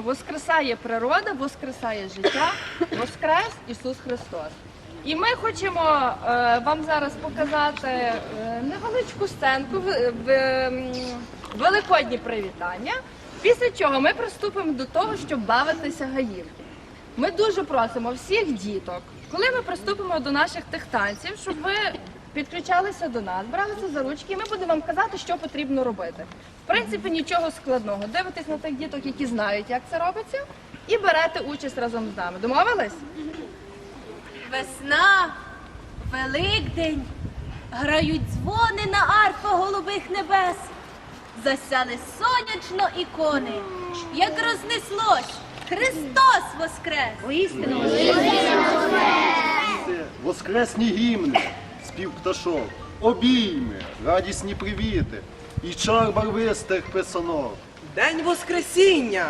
Воскресає природа, воскресає життя, воскрес Ісус Христос. І ми хочемо е, вам зараз показати е, невеличку сценку в, в, м, великодні привітання. Після чого ми приступимо до того, щоб бавитися гаївки. Ми дуже просимо всіх діток, коли ми приступимо до наших тих танців, щоб ви підключалися до нас, бралися за ручки, і ми будемо вам казати, що потрібно робити. В принципі, нічого складного. Дивитесь на тих діток, які знають, як це робиться, і берете участь разом з нами. Домовились? Весна, Великдень, грають дзвони на арфа голубих небес. Засяли сонячно ікони, як рознеслось, Христос воскрес! Воскресні гімни, спів пташок, обійми, радісні привіти і чар барвистих писанок. День Воскресіння!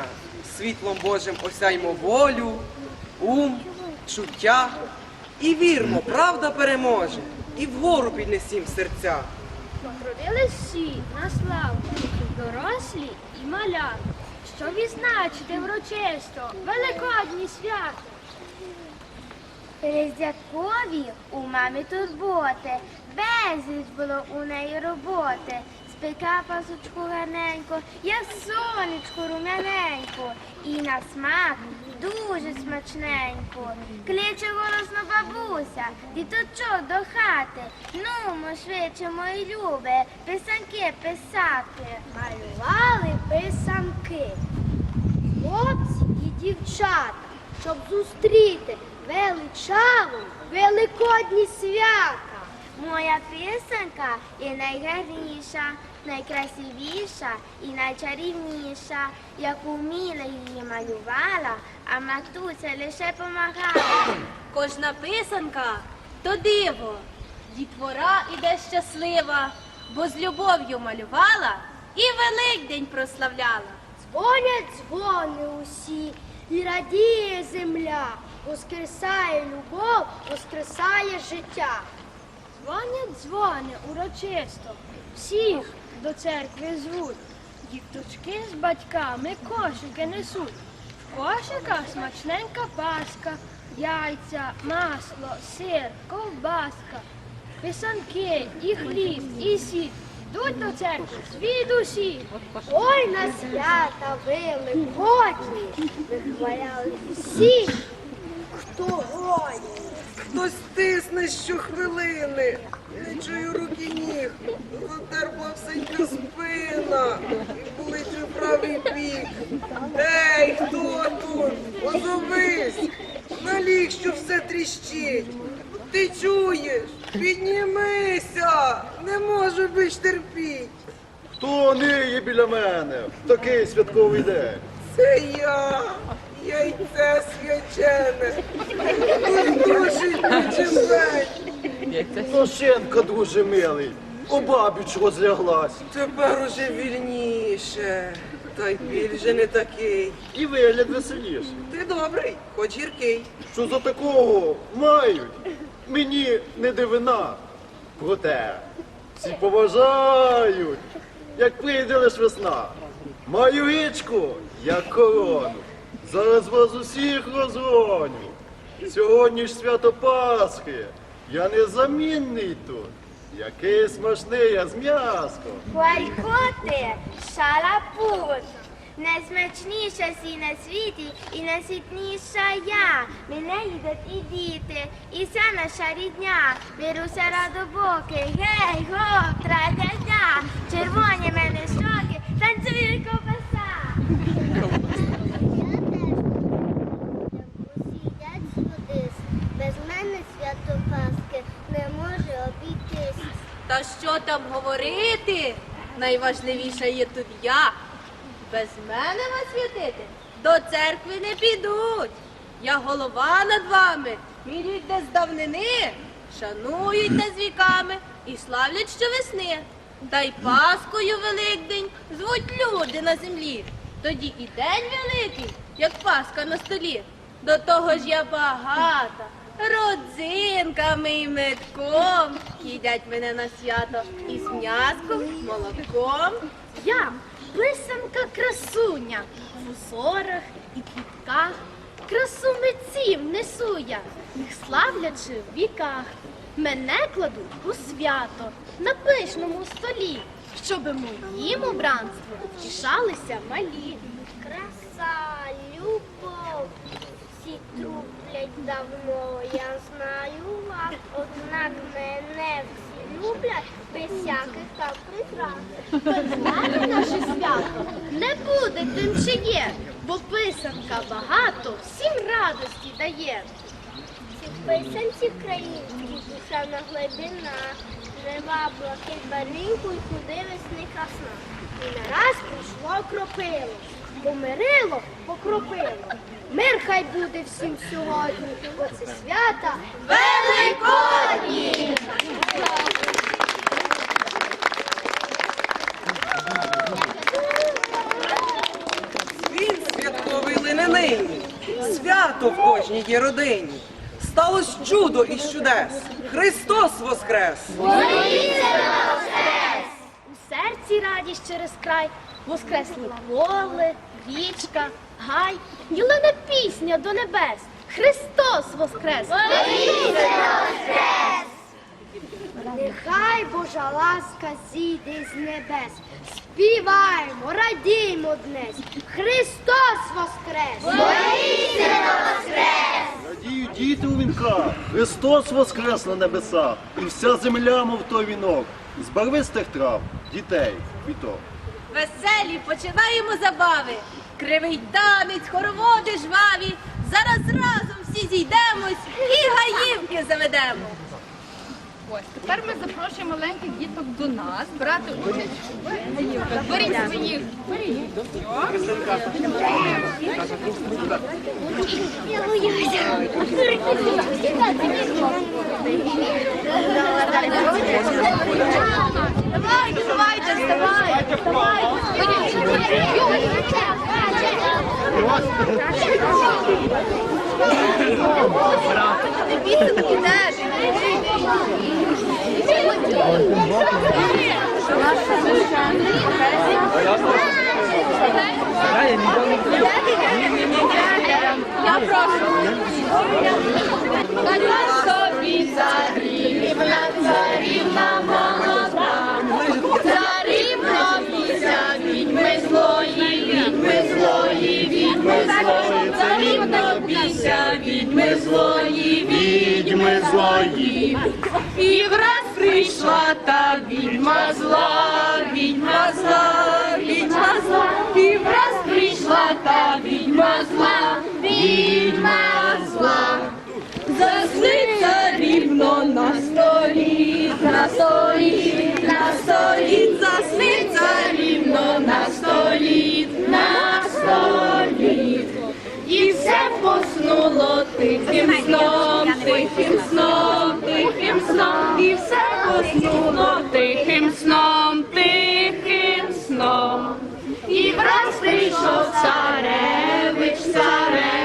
Світлом Божим осяймо волю, ум, чуття. І вірмо, правда переможе, і вгору піднесім серця. Родились всі на славу, дорослі і маля, що відзначити врочисто великодні свято. Різдвякові у мамі турботи, безліч було у неї роботи. Спека пасочку гарненько, як сонечко рум'яненько, і на смак дуже смачненько. Кличе голосно бабуся, діточок до хати. Нумо швидше, мої любі, писанки писати. Малювали писанки, хлопці і дівчата, щоб зустріти величаву великодні свята. Моя писанка і найгарніша, найкрасивіша і найчарівніша. Як уміла її малювала, а матуся лише помагала. Кожна писанка то диво, дітвора іде щаслива, бо з любов'ю малювала і Великдень прославляла. Дзвонять дзвони усі, і радіє земля, воскресає любов, воскресає життя. Дзвонять дзвони урочисто, всіх до церкви звуть. Діточки з батьками кошики несуть. В кошиках смачненька паска, яйця, масло, сир, ковбаска, писанки, і хліб, і сіль. Йдуть до церкви звідусі. Ой, на свята великодні вихваляли всі, хто гоні. Хтось тисне щохвилини, не чую руки ніг, затерпла всенька спина, і болить у правий бік. Ей, хто тут? Озовись, наліг, що все тріщить. Ти чуєш? Піднімися, не можу більш терпіть. Хто ниє біля мене в такий святковий день? Це я, яйце свячене, душить чимень. Нощенка дуже милий, обабіч розляглась. Тепер уже вільніше, та й біль вже не такий. І вигляд веселіший. Ти добрий, хоч гіркий. Що за такого мають? Мені не дивина. Проте всі поважають, як прийде лиш весна. Маю річку, як корону. Зараз вас усіх розгоню. Сьогодні ж свято Пасхи. Я незамінний тут. Який смачний я з м'яском. Хуайкоти, шалапут. Найсмачніша сі на світі і найсвітніша я. Мене їдять і діти, і вся наша рідня. Беруся радобоки, гей, гоп, традя-дя. Червоні мене щоки, танцює ковбаса. Сидять сходись, без мене свято Пасхи не може обійтись. Що там говорити? Найважливіша є тут я. Без мене вас святити до церкви не підуть. Я голова над вами, міряють де з давнини, шанують те з віками і славлять щовесни. Та й Паскою Великдень звуть люди на землі. Тоді і день великий, як Паска на столі. До того ж я багата, родзинками і медком. Їдять мене на свято із м'яском, молоком. Я писанка красуня, в узорах і квітках. Красу митців несу я, їх славлячи в віках. Мене кладуть у свято на пишному столі, щоби моїм обранством втішалися малі. Краса, любов, всі люблять давно, я знаю вас, однак мене всі люблять без всяких там прикрас. Мене наше свято не буде тим, чи є, бо писанка багато всім радості дає. Ці писанці країнські, душевна глибина, жива блакить барвінку й куди весни красна. І нараз прийшло кропило, помирило, покропило. Мир хай буде всім сьогодні, бо це свята Великодні! Він святковий лине нині, свято в кожній є родині. Сталось чудо із чудес. Христос воскрес! У серці радість через край, воскресли поле, річка, гай, лине пісня до небес. Христос воскрес! Нехай Божа ласка зійде з небес. Співаємо, радіймо днес. Христос воскрес! Радіють діти у вінках, Христос воскрес на небесах, і вся земля, мов той вінок, з барвистих трав, дітей, квіток. Веселі, починаємо забави. Кривий танець, хороводи жваві. Зараз разом всі зійдемось і гаївки заведемо. Ось тепер ми запрошуємо маленьких діток до нас брати участь. Беріть своїх. Давайте, давайте, вставайте, вставайте. Я прошу. На собі царівна, царівна молода, царівна бійся, відьми злої, відьми злої. І враз прийшла та відьма зла, відьма зла, відьма зла, і враз прийшла та відьма зла, відьма зла. Засниться рівно на столі, на столі, на столі, засниться рівно на столі, на столі. І все поснуло тихим сном, тихим сном, тихим сном, і все поснуло тихим сном, тихим сном. І враз прийшов царевич, царевич,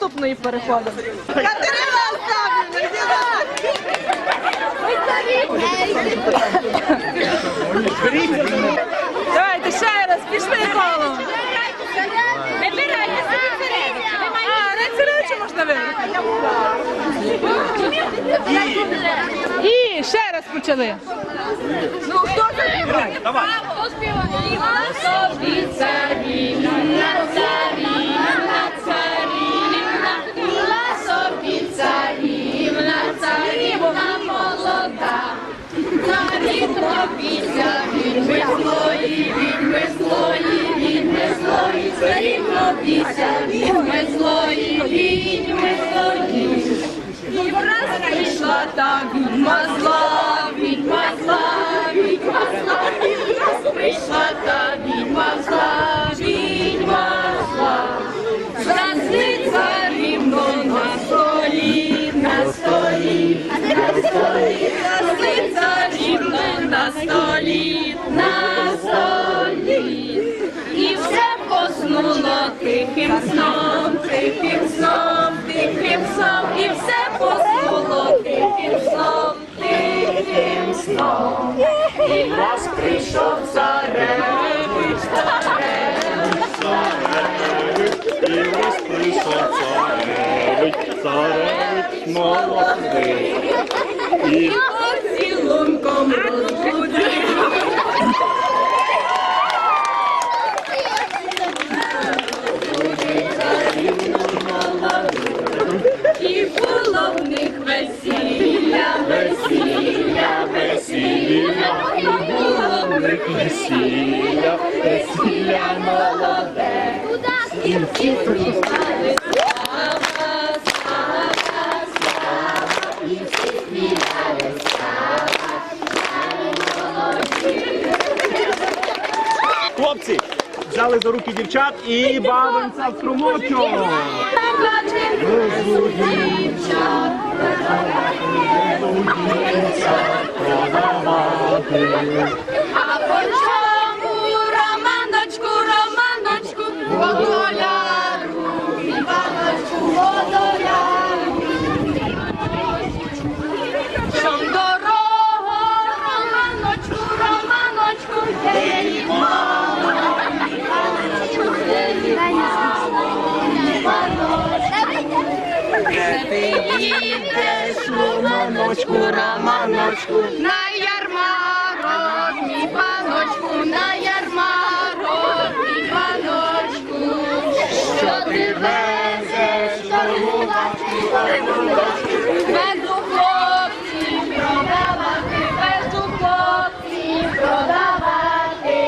наступної переходимо. Катерина Остапівна, Давайте ще раз, пішли коло. Вибирайте собі царевича. А, не царевича можна вибрати. І ще раз почали. Ну, хто це? Давай. Хто співає? На собі царівна, царівна, Царівна бійся, відьми злої, відьми злої, відьми злої, бійся, відьми злої, відьми злої. І враз прийшла та відьма зла, відьма зла, відьма зла. І враз прийшла та відьма на столі. І все поснуло тихим сном, тихим сном, тихим сном, і все поснуло тихим сном, тихим сном. І враз прийшов царевич, царевич, І ось прийшов царевич, царевич молодий. І поцілунком розбудив. І було в них весілля, весілля, весілля, і було в них весілля, весілля молоде. всі співали слава, слава, слава, і всі співали Хлопці, взяли за руки дівчат і бавимося в струмочок. А ти їдеш, романочку, романочку, на ярмарок, мій паночку, на ярмарок, мій паночку, що ти везеш, без хлопців продавати, без хлопців продавати.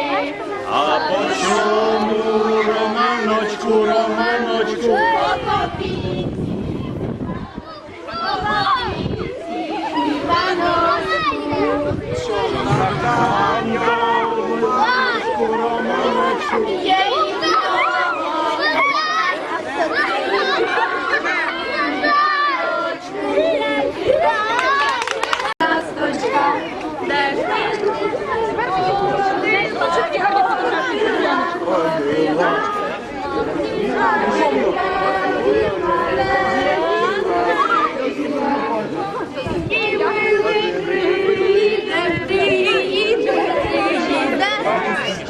А по чому романочку, романочку?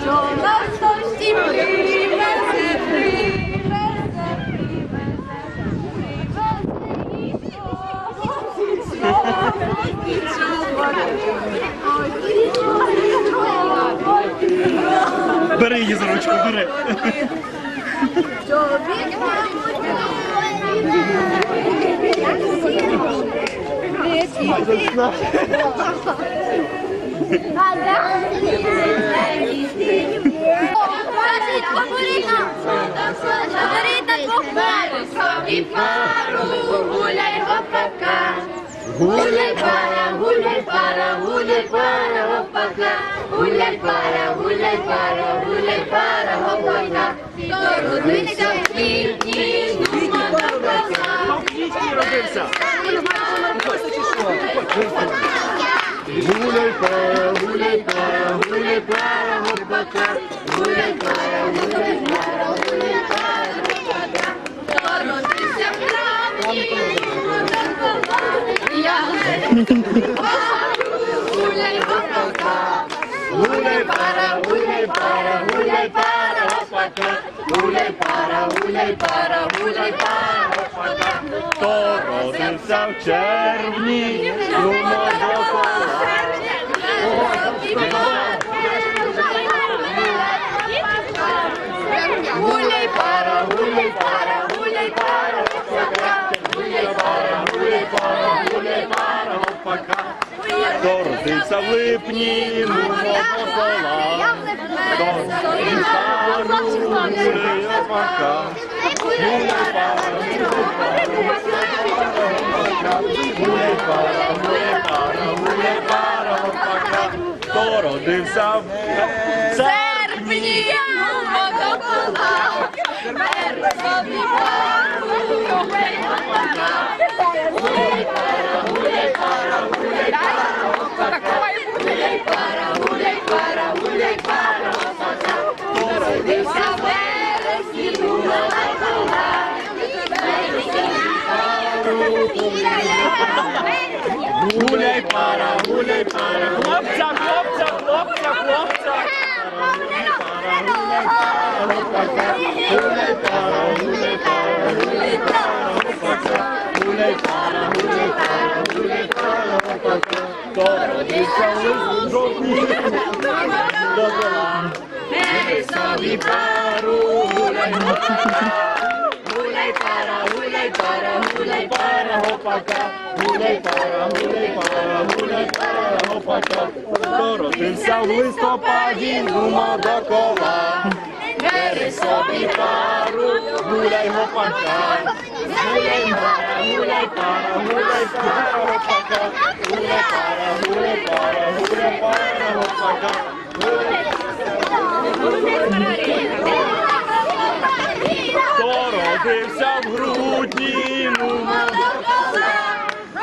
Що нас хтось всім привезе, привезе, Бери її за ручку, бери. Собі пару, гуляй гопака. Гуляй пара, гуляй пара, гуляй пара, гопака. Гуляй пара, гуляй пара, гуляй пара, гопака. То родився в квітні, ну мода родився. Гуляй пара, гуляй пара, гуляй пара, гопака. Гуляй пара, гуляй пара, гуляй пара, гопака. Родився в я гуляй гопака. Гуляй пара, гуляй пара, гуляй пара, гопака. Гуляй пара, гуляй пара, гуляй пара, родився в червні, ну може Гуляй пара, гуляй пара, гуляй пара, гуляй пара, гуляй пара, гуляй пара, Хто родився в липні, ну може пола. Хто родився в Хто родився в Серпні водопила, березові Гуляй пара, гуляй пара, хлопця, хлопця, хлопця, хлопця. Гуляй родився в жовтні, до дола. Бери собі пару, гуляй пара. Гуляй пара, гуляй пара, гуляй пара, гопака. Гуляй пара, гуляй пара, гуляй пара, гопака. Хто родився в листопаді, гума до кола.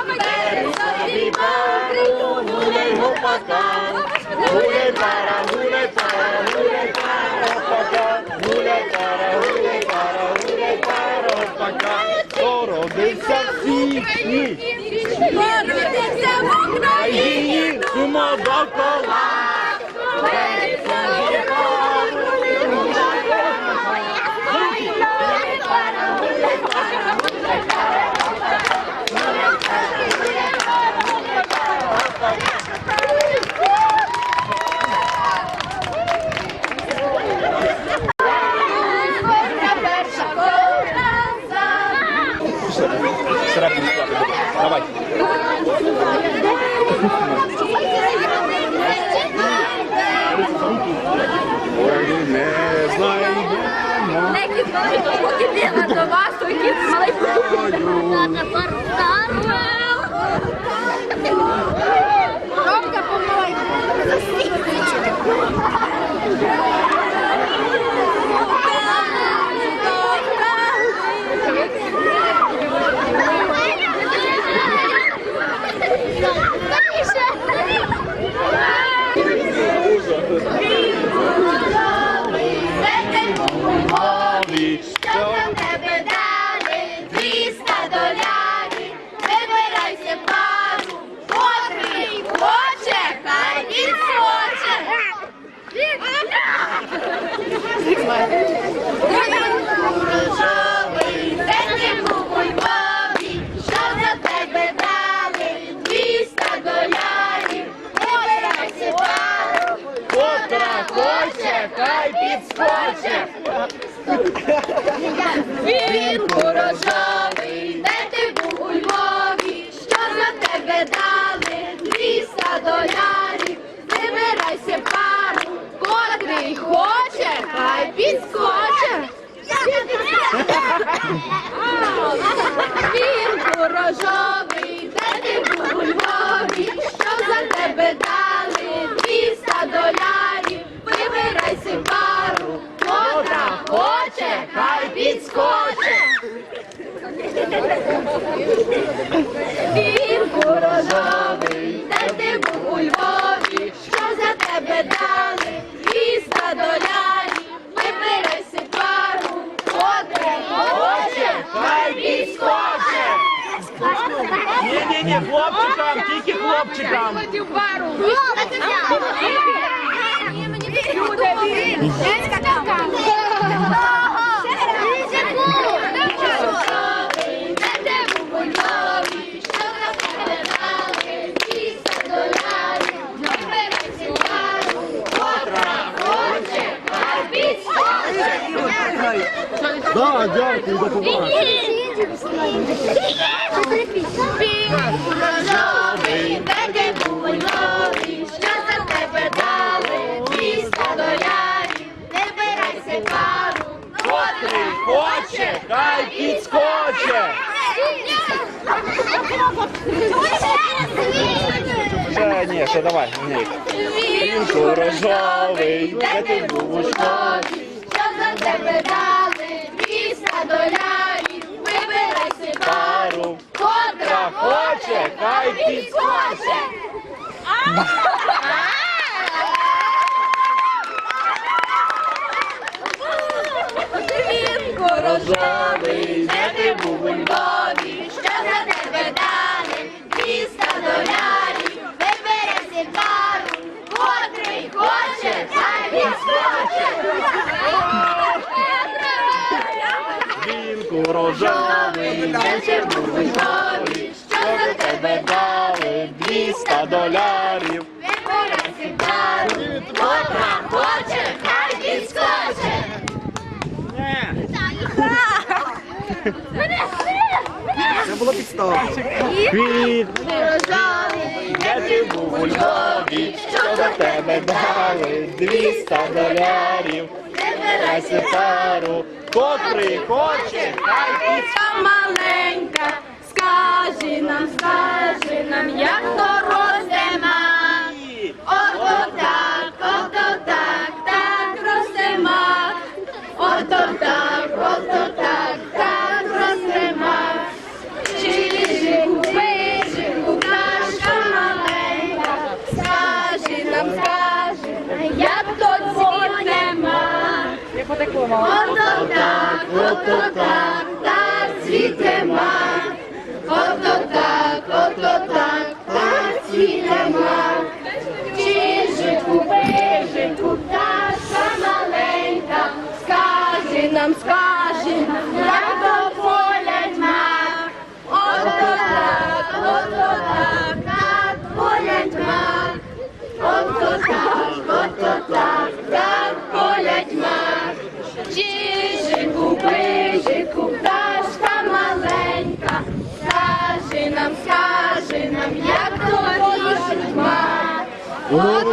Бери собі пару, гуляй гопака. Гуляй пара, гуляй пара, гуляй пара, гопака. Гуляй пара, гуляй пара, гуляй пара, гопака. Хто родився в грудні, гума до Бери собі пару, гуляй гопака. Гуляй пара, гуляй пара, гуляй пара, гопака. Гуляй пара, гуляй пара, гуляй пара, гопака. Хто родився в січні, Україні, сумо докола. Thank собі пару, гуляй Середній склад. Давай. Ой, не знайдемо. Поки бігла до вас, то кіт малий Ромка, помогай. Мові, що тебе дали 200 долярів, вибирайся пару, котрий хоче, хай відсоче. Рожовий, де ти був у Львові, що за тебе дали 200 долярів, вибирайся пару, котра хоче, підскоче. Він рожовий, де ти був у Львові, що за тебе дали 200 долярів, вибирайся пару, котрий хоче, хай підскоче. Він рожовий, де ти був у Львові, що за тебе дали 200 долярів, вибирайся пару, котра хоче, хай підскоче. Він рожовий, де ти був у Львові, що за тебе дали 200 долярів, вибирайся пару, котра хоче, хай підскоче. Ні, ні, ні, хлопчикам, тільки хлопчикам. Да, дякую, до побачення. Рожовий, де ти був у Львові, що за тебе дали 200 долярів, вибирайся хоче, хай підскоче. Ще, ні, ще давай, ні. Вінку рожовий, де ти був у школі? Що за тебе дали? Віста долярів, вибирай си Пару, хоче, хай підскоче. Вінку рожовий, Де ти був у Львові? Що за тебе дали? Віста долярів, вибирай си пару, котрий хоче, хай підскоче. Вінку рожовий, де ти був у Львові? Що за тебе дали? 200 долярів. Вибирай си котра хоче, хай підскоче. Це була підстава. Квіт, де ти був у Львові? Що за тебе дали? 200 долярів. Си пару, котрий хоче, хай підскоче. маленька, скажи нам, скажи нам, як то ростема. Ото так, ото так, так ростема. Ото так, ото так, так ростема. Чижику, пижику, пташка маленька, скажи нам, скажи, як то цвітнема. Ото так, ото так, так цвітема. Так Oh,